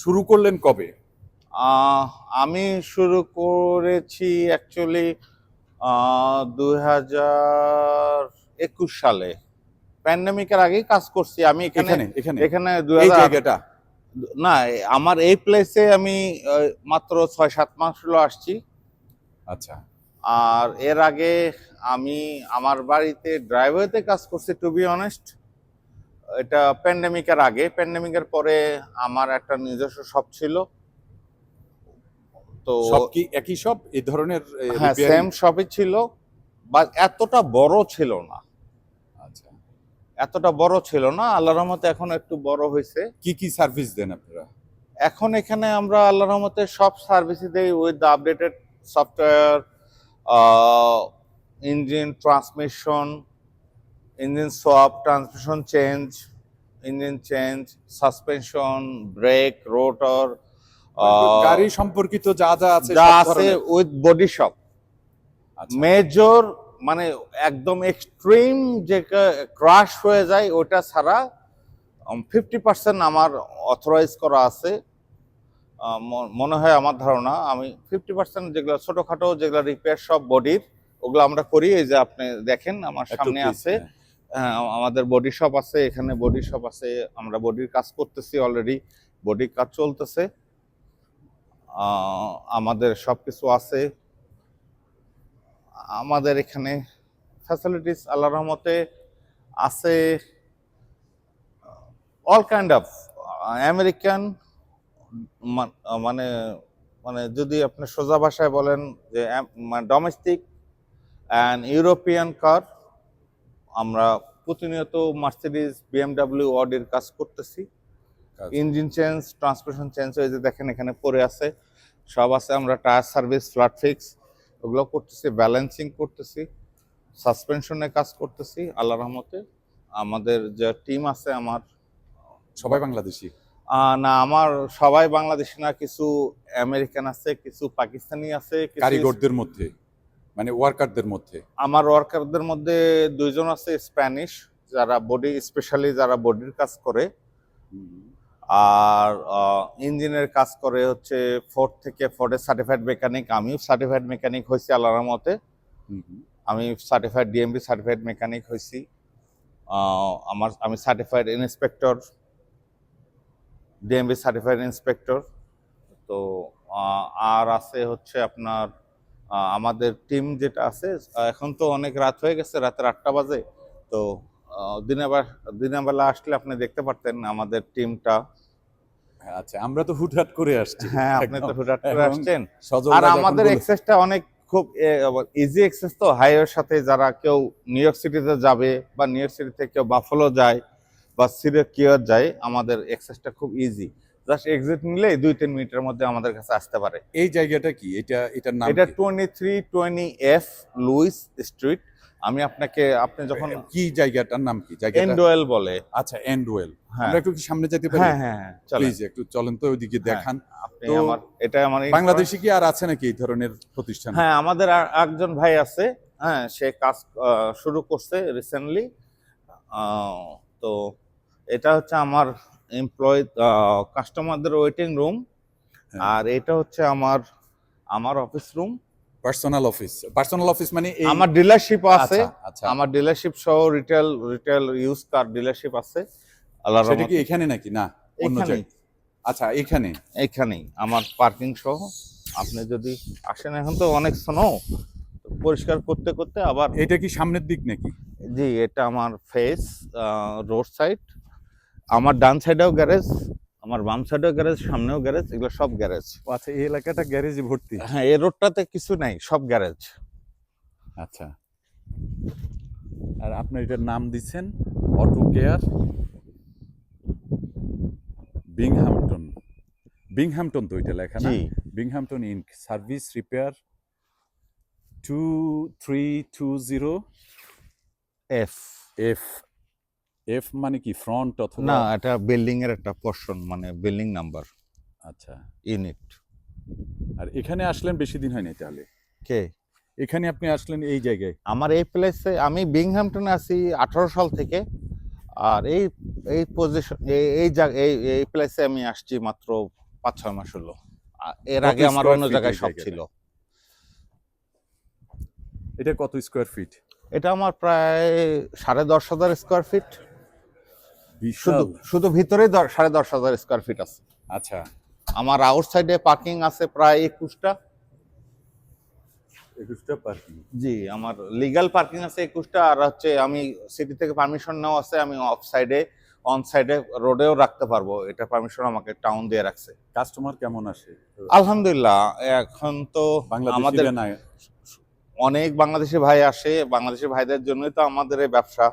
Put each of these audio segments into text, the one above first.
শুরু করলেন কবে? আমি শুরু করেছি অ্যাকচুয়ালি দুই হাজার একুশ সালে। প্যান্ডামিকের আগেই কাজ করছি। আমি এখানে এখানে দুই হাজার জায়গাটা? না আমার এই প্লেসে আমি মাত্র ছয় সাত মাস হলো আসছি। আচ্ছা। আর এর আগে আমি আমার বাড়িতে ড্রাইভারতে কাজ করছি টু বি অনেস্ট এটা প্যান্ডামিকের আগে। প্যান্ডামিকের পরে আমার একটা নিজস্ব শপ ছিল। তো সব কি? একই সব এই ধরনের হ্যাঁ সেম শপই ছিল বা এতটা বড় ছিল না। আচ্ছা। এতটা বড় ছিল না আল্লাহর রহমতে এখন একটু বড় হয়েছে। কি কি সার্ভিস দেন আপনারা? এখন এখানে আমরা আল্লাহর রহমতে সব সার্ভিসই দেই with the updated software engine transmission engine swap transmission change engine change suspension brake rotor গাড়ি সম্পর্কিত যা যা আছে যা আছে উইথ বডি শপ মেজর মানে একদম এক্সট্রিম যে ক্রাশ হয়ে যায় ওটা ছাড়া ফিফটি পার্সেন্ট আমার অথরাইজ করা আছে। মনে হয় আমার ধারণা আমি ফিফটি পার্সেন্ট যেগুলো ছোটখাটো যেগুলো রিপেয়ার সব বডির ওগুলো আমরা করি এই যে আপনি দেখেন আমার সামনে আছে। হ্যাঁ, আমাদের বডি শপ আছে, এখানে বডি শপ আছে, আমরা বডির কাজ করতেছি অলরেডি বডির কাজ চলতেছে। আমাদের সব কিছু আছে। আমাদের এখানে ফ্যাসিলিটিস আল্লাহ রহমতে আছে অল কাইন্ড অফ আমেরিকান মানে মানে যদি আপনি সোজা ভাষায় বলেন যে ডোমেস্টিক অ্যান্ড ইউরোপিয়ান কার আমরা প্রতিনিয়ত মার্সিডিজ বিএমডাব্লিউ অডির কাজ করতেছি। ইঞ্জিন চেঞ্জ ট্রান্সমিশন চেঞ্জ হয়ে যে দেখেন এখানে পড়ে আছে সব আছে আমরা টায়ার সার্ভিস ফ্ল্যাট ফিক্স ওগুলো করতেছি ব্যালেন্সিং করতেছি সাসপেনশনে কাজ করতেছি আল্লাহ রহমতে। আমাদের যে টিম আছে আমার সবাই বাংলাদেশি? না আমার সবাই বাংলাদেশি না কিছু আমেরিকান আছে কিছু পাকিস্তানি আছে কারিগরদের মধ্যে? মানে ওয়ার্কারদের মধ্যে? আমার ওয়ার্কারদের মধ্যে দুইজন আছে স্প্যানিশ যারা বডি স্পেশালি যারা বডির কাজ করে। আর ইঞ্জিনের কাজ করে হচ্ছে ফোর্ড থেকে ফোর্ডের সার্টিফাইড মেকানিক আমিও সার্টিফাইড মেকানিক হয়েছি আল্লাহর মতে। আমি সার্টিফাইড ডিএমবি সার্টিফাইড মেকানিক হয়েছি। আমার আমি certified inspector DMV certified inspector তো আর আছে হচ্ছে আপনার আমাদের টিম যেটা আছে এখন তো অনেক রাত হয়ে গেছে রাতের আটটা বাজে। তো দিনের বেলা আসলে আপনি দেখতে পারতেন আমাদের টিমটা হ্যাঁ, আচ্ছা আমরা তো হুটহাট করে আসছি। হ্যাঁ আপনি তো হুটহাট করে আসছেন। আর আমাদের এক্সেসটা অনেক খুব ইজি এক্সেস তো। হাইওয়ের সাথে যারা কেউ নিউ ইয়র্ক সিটিতে যাবে বা নিউ ইয়র্ক সিটি থেকে কেউ বাফলো যায় বা সিরিয়ার যায় আমাদের এক্সেসটা খুব ইজি জাস্ট এক্সিট নিলেই দুই তিন মিনিটের মধ্যে আমাদের কাছে আসতে পারে। এই জায়গাটা কি? এটা এটার নাম এটা? Twenty three twenty F Lewis street আমি আপনাকে আপনি যখন কি জায়গাটার নাম কি? জায়গাটা? এন্ডোয়েল বলে। আচ্ছা এন্ডওয়েল হ্যাঁ। আমরা একটু কি সামনে যেতে পারি? হ্যাঁ হ্যাঁ হ্যাঁ। প্লিজ একটু চলেন তো ওইদিকে হ্যাঁ। দেখান। আপনি তো আমার এটা আমার বাংলাদেশে কি আর আছে নাকি এই ধরনের প্রতিষ্ঠান? হ্যাঁ আমাদের আর একজন ভাই আছে। হ্যাঁ সে কাজ শুরু করছে রিসেন্টলি তো এটা হচ্ছে আমার এমপ্লয় কাস্টমারদের ওয়েটিং রুম। আর এটা হচ্ছে আমার আমার office room personal office personal office মানে আমার ডিলারশিপ আছে। আচ্ছা। আচ্ছা আমার ডিলারশিপ সহ retail retail use car dealership আছে। আল্লাহ সেটা কি এখানে নাকি? না অন্য জায়গায়। আচ্ছা এখানে। এখানেই। আমার পার্কিং সহ। আপনি যদি আসেন এখন তো অনেক স্নো পরিষ্কার করতে করতে আবার এটা কি সামনের দিক নাকি? জি এটা আমার ফেস রোড সাইড আমার ডান সাইডেও গ্যারেজ আমার বাম সাইডেও গ্যারেজ সামনেও গ্যারেজ এগুলো সব গ্যারেজ আচ্ছা এই এলাকাটা গ্যারেজে ভর্তি? হ্যাঁ এই রোডটাতে কিছু নাই সব গ্যারেজ আচ্ছা। আর আপনার এটার নাম দিচ্ছেন অটো কেয়ার বিংহ্যাম্পটন বিংহ্যাম্পটন তো এটা লেখা না? জি। Binghamton Inc service repair two three two zero F F F মানে কি ফ্রন্ট অথবা না এটা বিল্ডিং এর একটা পোর্শন মানে বিল্ডিং নাম্বার আচ্ছা। ইউনিট আর এখানে আসলেন বেশি দিন হয়নি তাহলে? কে? এখানে আপনি আসলেন এই জায়গায়? আমার এই প্লেসে আমি বিংহ্যাম্পটনে আছি আঠারো সাল থেকে আর এই এই পজিশন এই এই এই প্লেসে আমি আসছি মাত্র পাঁচ ছয় মাস হলো। এর আগে আমার অন্য জায়গায় সব ছিল। এটা কত স্কোয়ার ফিট এটা আমার প্রায় সাড়ে দশ হাজার স্কোয়ার ফিট শুধু শুধু ভিতরেই সাড়ে দশ হাজার স্কোয়ার ফিট আছে। আচ্ছা। আমার আউট আউটসাইডে পার্কিং আছে প্রায় একুশটা। একুশটা পার্কিং জি আমার লিগ্যাল পার্কিং আছে একুশটা আর হচ্ছে আমি সিটি থেকে পারমিশন নেওয়া আছে আমি অফ সাইডে অন সাইডে রোডেও রাখতে পারব। এটা পারমিশন আমাকে টাউন দিয়ে রাখছে। কাস্টমার কেমন আসে? আলহামদুলিল্লাহ এখন তো আমাদের অনেক বাংলাদেশি ভাই আসে। বাংলাদেশি ভাইদের জন্যই তো আমাদের এই ব্যবসা।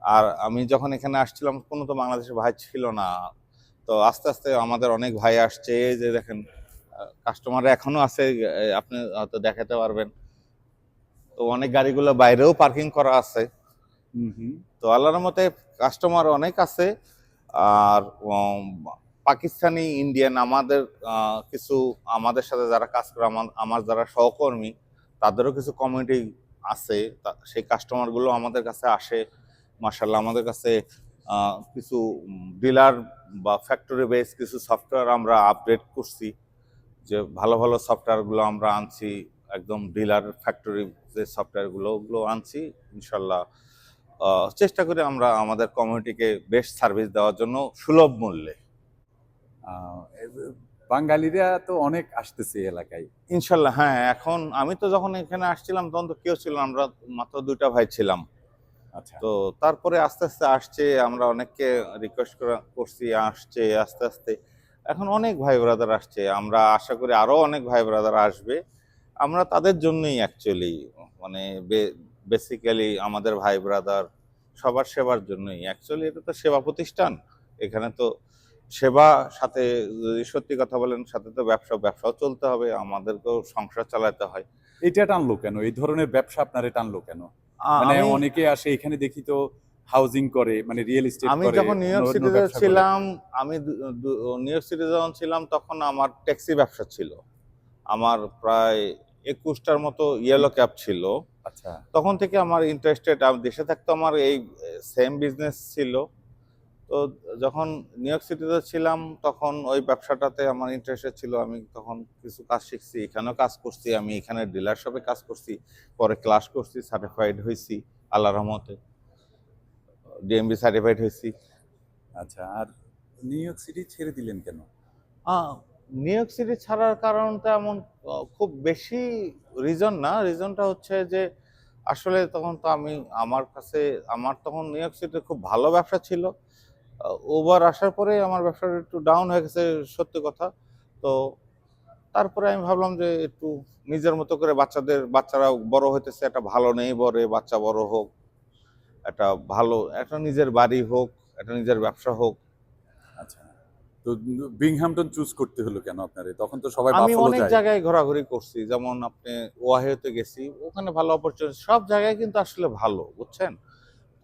আর আমি যখন এখানে আসছিলাম কোনো তো বাংলাদেশের ভাই ছিল না। তো আস্তে আস্তে আমাদের অনেক ভাই আসছে যে দেখেন কাস্টমার এখনও আছে আপনি হয়তো দেখাতে পারবেন। তো অনেক গাড়িগুলো বাইরেও পার্কিং করা আছে। তো আল্লাহর মতে কাস্টমার অনেক আছে। আর পাকিস্তানি ইন্ডিয়ান আমাদের কিছু আমাদের সাথে যারা কাজ করে আমার- আমার যারা সহকর্মী তাদেরও কিছু কমিউনিটি আছে। সেই কাস্টমারগুলো আমাদের কাছে আসে। মার্শাল্লাহ আমাদের কাছে কিছু ডিলার বা ফ্যাক্টরি বেস কিছু সফটওয়্যার আমরা আপডেট করছি। যে ভালো ভালো সফটওয়্যারগুলো আমরা আনছি একদম ডিলার ফ্যাক্টরি যে সফটওয়্যারগুলো ওগুলো আনছি ইনশাল্লাহ চেষ্টা করে আমরা আমাদের কমিউনিটিকে বেস্ট সার্ভিস দেওয়ার জন্য সুলভ মূল্যে। বাঙালিরা তো অনেক আসতেছে এলাকায়। ইনশাল্লাহ হ্যাঁ এখন আমি তো যখন এখানে আসছিলাম তখন তো কেউ ছিল আমরা মাত্র দুইটা ভাই ছিলাম। তো তারপরে আস্তে আস্তে আসছে আমরা অনেককে রিকোয়েস্ট করছি আসছে আস্তে আস্তে। এখন অনেক ভাই ব্রাদার আসছে আমরা আশা করি আরও অনেক ভাই ব্রাদার আসবে। আমরা তাদের জন্যই অ্যাকচুয়ালি মানে বেসিক্যালি আমাদের ভাই ব্রাদার সবার সেবার জন্যই। অ্যাকচুয়ালি এটা তো সেবা প্রতিষ্ঠান। এখানে তো সেবা সাথে যদি সত্যি কথা বলেন সাথে তো ব্যবসা ব্যবসাও চলতে হবে। আমাদেরকেও সংসার চালাতে হয়। এটা টানলো কেন? এই ধরনের ব্যবসা আপনারে টানলো কেন? মানে অনেকে আসে এখানে দেখি তো হাউজিং করে মানে রিয়েল এস্টেট আমি যখন নিউ ইয়র্ক সিটিতে ছিলাম আমি নিউ ইয়র্ক সিটিতে যখন ছিলাম তখন আমার ট্যাক্সি ব্যবসা ছিল। আমার প্রায় একুশটার মতো ইয়েলো ক্যাব ছিল। আচ্ছা। তখন থেকে আমার ইন্টারেস্টেড দেশে থাকতো আমার এই সেম বিজনেস ছিল। তো যখন নিউ ইয়র্ক সিটিতে ছিলাম তখন ওই ব্যবসাটাতে আমার ইন্টারেস্টেড ছিল। আমি তখন কিছু কাজ শিখছি এখানেও কাজ করছি। আমি এখানে ডিলারশপে কাজ করছি পরে ক্লাস করছি সার্টিফাইড হয়েছি আল্লাহ রহমতে। ডিএমবি সার্টিফাইড হয়েছি আচ্ছা আর নিউ ইয়র্ক সিটি ছেড়ে দিলেন কেন? নিউ ইয়র্ক সিটি ছাড়ার কারণটা এমন খুব বেশি রিজন না। রিজনটা হচ্ছে যে আসলে তখন তো আমি আমার কাছে আমার তখন নিউ ইয়র্ক সিটিতে খুব ভালো ব্যবসা ছিল। ওভার আসার পরে আমার ব্যবসাটা একটু ডাউন হয়ে গেছে সত্যি কথা। তো তারপরে আমি ভাবলাম যে একটু নিজের মতো করে বাচ্চাদের বাচ্চারা বড় হইতেছে একটা ভালো নেই বড়ে বাচ্চা বড় হোক একটা ভালো একটা নিজের বাড়ি হোক একটা নিজের ব্যবসা হোক। আচ্ছা। তো বিংহামটন চুজ করতে হলো কেন আপনারে? তখন তো সবাই আমি অনেক জায়গায় ঘোরাঘুরি করছি যেমন আপনি ওয়াহেতে গেছি ওখানে ভালো অপরচুনিটি সব জায়গায় কিন্তু আসলে ভালো বুঝছেন?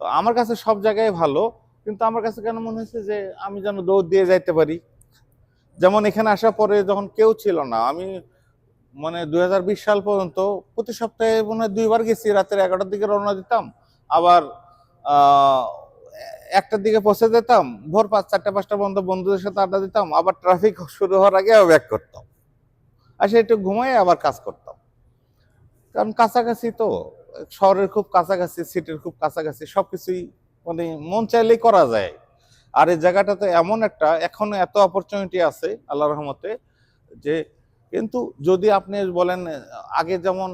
তো আমার কাছে সব জায়গায় ভালো কিন্তু আমার কাছে কেন মনে হয়েছে যে আমি যেন দৌড় দিয়ে যাইতে পারি? যেমন এখানে আসার পরে যখন কেউ ছিল না, আমি মানে দু হাজার বিশ সাল পর্যন্ত প্রতি সপ্তাহে মনে হয় দুইবার গেছি, রাতের এগারোটার দিকে রওনা দিতাম, আবার একটার দিকে পৌঁছে যেতাম, ভোর পাঁচ, চারটা, পাঁচটা পর্যন্ত বন্ধুদের সাথে আড্ডা দিতাম, আবার ট্রাফিক শুরু হওয়ার আগে ব্যাক করতাম। আসে একটু ঘুমাই আবার কাজ করতাম। কারণ কাছাকাছি তো, শহরের খুব কাছাকাছি সিটির খুব কাছাকাছি, সবকিছুই মানে মন চাইলেই করা যায়। আর এই জায়গাটাতে এমন একটা, এখনও এত অপরচুনিটি আছে আল্লাহ রহমতে, যে কিন্তু যদি আপনি বলেন, আগে যেমন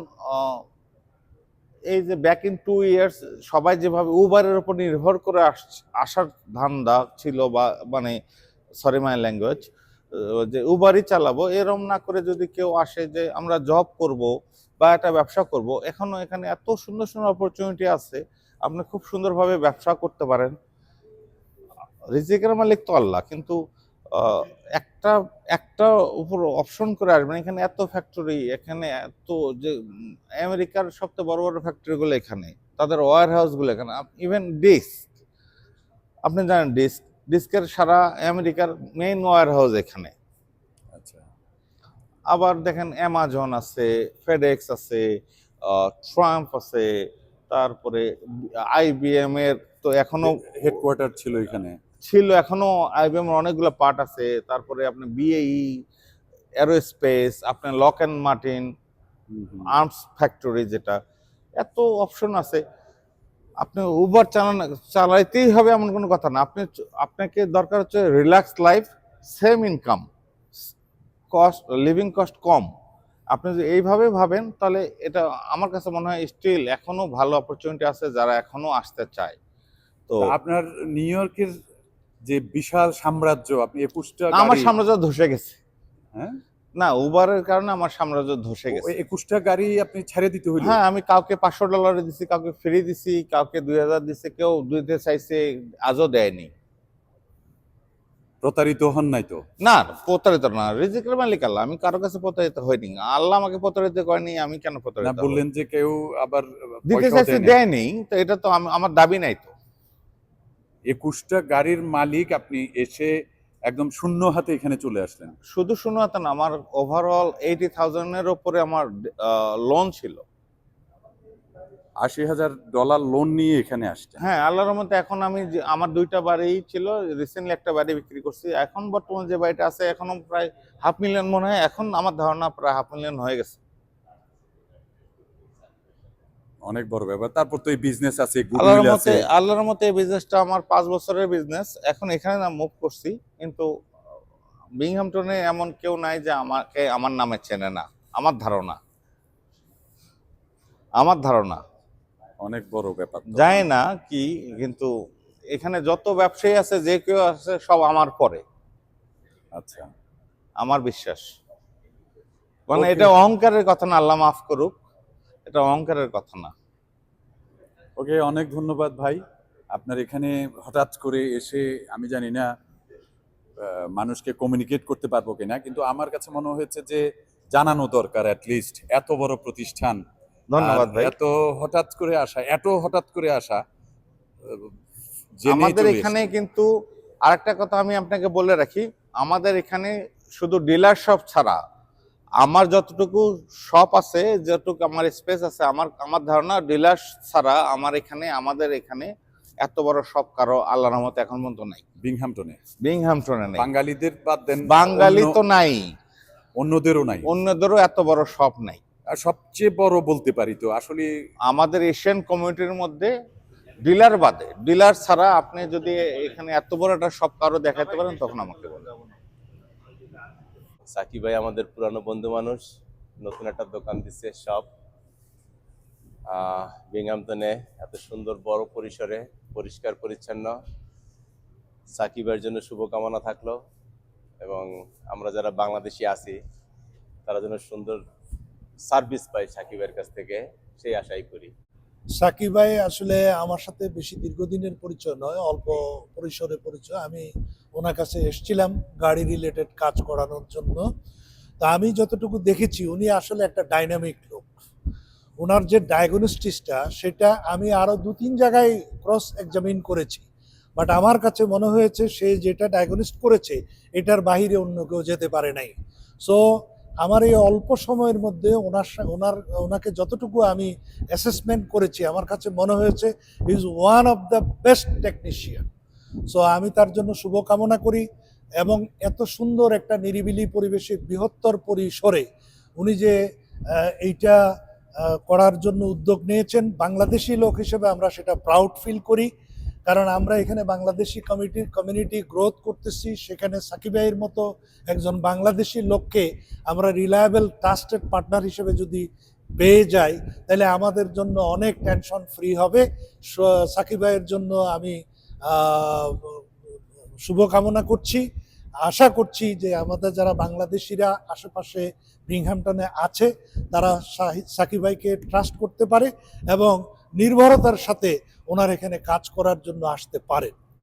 এই যে ব্যাক ইন টু ইয়ার্স সবাই যেভাবে উবারের উপর নির্ভর করে আস- আসার ধান্দা ছিল বা মানে সরি মাই ল্যাঙ্গুয়েজ যে উবারই চালাবো, এরম না করে যদি কেউ আসে যে আমরা জব করব বা একটা ব্যবসা করব, এখনও এখানে এত সুন্দর সুন্দর অপরচুনিটি আছে আপনি খুব সুন্দরভাবে ব্যবসা করতে পারেন। রিজিকের মালিক তো আল্লাহ কিন্তু একটা একটা উপর অপশন করে আসবেন। এখানে এত ফ্যাক্টরি এখানে এত যে আমেরিকার সবচেয়ে বড় বড় ফ্যাক্টরিগুলো এখানে তাদের ওয়ার হাউসগুলো এখানে ইভেন ডিস্ক আপনি জানেন ডিস্ক ডিস্কের সারা আমেরিকার মেইন ওয়ার হাউস এখানে। আচ্ছা। আবার দেখেন অ্যামাজন আছে ফেডেক্স আছে ট্রাম্প আছে তারপরে আইবিএম এর তো এখনও হেডকোয়ার্টার ছিল এখানে। ছিল এখনও আইবিএম এর অনেকগুলো পার্ট আছে। তারপরে আপনার বিএই অ্যারোস্পেস আপনার lock and Martin arms factory যেটা এত অপশন আছে। আপনি উবার চালান চালাইতেই হবে এমন কোনো কথা না। আপনি আপনাকে দরকার হচ্ছে relax life same income cost living cost কম। আপনি যদি এইভাবে ভাবেন তাহলে এটা আমার কাছে মনে হয় স্টিল এখনও ভালো অপরচুনিটি আছে যারা এখনও আসতে চায়। তো আপনার নিউ ইয়র্কের যে বিশাল সাম্রাজ্য আপনি একুশটা আমার সাম্রাজ্য ধসে গেছে। হ্যাঁ? না উবারের কারণে আমার সাম্রাজ্য ধসে গেছে। একুশটা গাড়ি আপনি ছেড়ে দিতে হইল? হ্যাঁ আমি কাউকে পাঁচশো ডলারে দিছি কাউকে ফ্রি দিছি কাউকে দুই হাজার দিছে কেউ দুইতে চাইছে আজও দেয়নি। প্রতারিত হন নাই তো? না প্রতারিত না। রিজিকের মালিক আল্লাহ। আমি কারও কাছে প্রতারিত হইনি। আল্লাহ আমাকে প্রতারিত করেনি আমি কেন প্রতারিত হব? বললেন যে কেউ আবার দিতে চাইছে। দেয়নি তো এটা তো আমি- আমার দাবি নাই তো। একুশটা গাড়ির মালিক আপনি এসে একদম শূন্য হাতে এখানে চলে আসলেন। শুধু শুনো হাতে না আমার ওভারঅল এইটি থাউজেন্ডের উপরে আমার লোন ছিল। আশি হাজার ডলার লোন নিয়ে এখানে আসছে হ্যাঁ আল্লাহর মধ্যে এখন আমি আমার দুইটা বাড়ি ছিল রিসেন্টলি একটা বাড়ি বিক্রি করছি। এখন বর্তমানে যে বাড়িটা আছে এখনও প্রায় হাফ মিলিয়ন মনে হয় এখন আমার ধারণা প্রায় হাফ মিলিয়ন হয়ে গেছে। অনেক বড় ব্যাপার। তারপর তো এই বিজনেস আছে আল্লাহর মতে আল্লাহর মতে এই বিজনেসটা আমার পাঁচ বছরের বিজনেস এখন এখানে না মুভ করছি কিন্তু বিংহামটনে এমন কেউ নাই যে আমাকে আমার নামে চেনে না। আমার ধারণা। আমার ধারণা। অনেক বড় ব্যাপার। যায় না কি কিন্তু এখানে যত ব্যবসায়ী আছে যে কেউ আছে সব আমার পরে। আচ্ছা। আমার বিশ্বাস। মানে এটা অহংকারের কথা না আল্লাহ মাফ করুক। এটা অহংকারের কথা না। ওকে অনেক ধন্যবাদ ভাই। আপনার এখানে হঠাৎ করে এসে আমি জানি না মানুষকে কমিউনিকেট করতে পারব কিনা কিন্তু আমার কাছে মনে হয়েছে যে জানানো দরকার লিস্ট এত বড় প্রতিষ্ঠান। ধন্যবাদ ভাই। এত হঠাৎ করে আসা এত হঠাৎ করে আসা আমাদের এখানে কিন্তু আরেকটা কথা আমি আপনাকে বলে রাখি আমাদের এখানে শুধু ডিলার শপ ছাড়া আমার যতটুকু শপ আছে যতটুকু আমার স্পেস আছে আমার আমার ধারণা ডিলার ছাড়া আমার এখানে আমাদের এখানে এত বড় শপ কারও আল্লাহর রহমতে এখন পর্যন্ত নাই। বিংহামটনে। বিংহামটনে নেই। বাঙালিদের বাদ দেন বাঙালি তো নাই। অন্যদেরও নাই। অন্যদেরও এত বড় শপ নাই। সবচেয়ে বড় বলতে পারি তো আসলে আমাদের এশিয়ান কমিউনিটির মধ্যে ডিলার বাদে। ডিলার ছাড়া আপনি যদি এখানে এত বড় একটা সব কারও দেখাতে পারেন তখন আমাকে বলবেন সাকিব ভাই আমাদের পুরানো বন্ধু মানুষ নতুন একটা দোকান দিচ্ছে সব বিংহামতনে এত সুন্দর বড় পরিসরে পরিষ্কার পরিচ্ছন্ন। সাকিবের জন্য শুভকামনা থাকল এবং আমরা যারা বাংলাদেশি আছি তারা যেন সুন্দর সার্ভিস পাই সাকিবের কাছ থেকে, সেই আশাই করি। সাকিব ভাই আসলে আমার সাথে বেশি দীর্ঘদিনের পরিচয় নয়, অল্প পরিসরে পরিচয়। আমি ওনার কাছে এসেছিলাম গাড়ি রিলেটেড কাজ করানোর জন্য। তা আমি যতটুকু দেখেছি, উনি আসলে একটা ডাইনামিক লোক। ওনার যে ডায়াগনোস্টিসটা সেটা আমি আরও দু তিন জায়গায় ক্রস এক্সামিন করেছি। বাট আমার কাছে মনে হয়েছে, সে যেটা ডায়াগনোস্ট করেছে, এটার বাহিরে অন্য কেউ যেতে পারে নাই। সো আমার এই অল্প সময়ের মধ্যে ওনার ওনার, ওনাকে যতটুকু আমি অ্যাসেসমেন্ট করেছি, আমার কাছে মনে হয়েছে is one of the best technician so আমি তার জন্য শুভকামনা করি এবং এত সুন্দর একটা নিরিবিলি পরিবেশে বৃহত্তর পরিসরে উনি যে এইটা করার জন্য উদ্যোগ নিয়েছেন, বাংলাদেশি লোক হিসেবে আমরা সেটা প্রাউড ফিল করি। কারণ আমরা এখানে বাংলাদেশি কমিটির কমিউনিটি গ্রোথ করতেছি, সেখানে সাকিবাইয়ের মতো একজন বাংলাদেশি লোককে আমরা রিলায়েবল ট্রাস্টেড পার্টনার হিসেবে যদি পেয়ে যাই, তাহলে আমাদের জন্য অনেক টেনশন ফ্রি হবে। স- সাকিব ভাইয়ের জন্য আমি শুভকামনা করছি। আশা করছি যে আমাদের যারা বাংলাদেশিরা আশেপাশে ব্রিংহ্যামটনে আছে, তারা শাহি- সাকিব ভাইকে ট্রাস্ট করতে পারে এবং নির্ভরতার সাথে ওনার এখানে কাজ করার জন্য আসতে পারেন।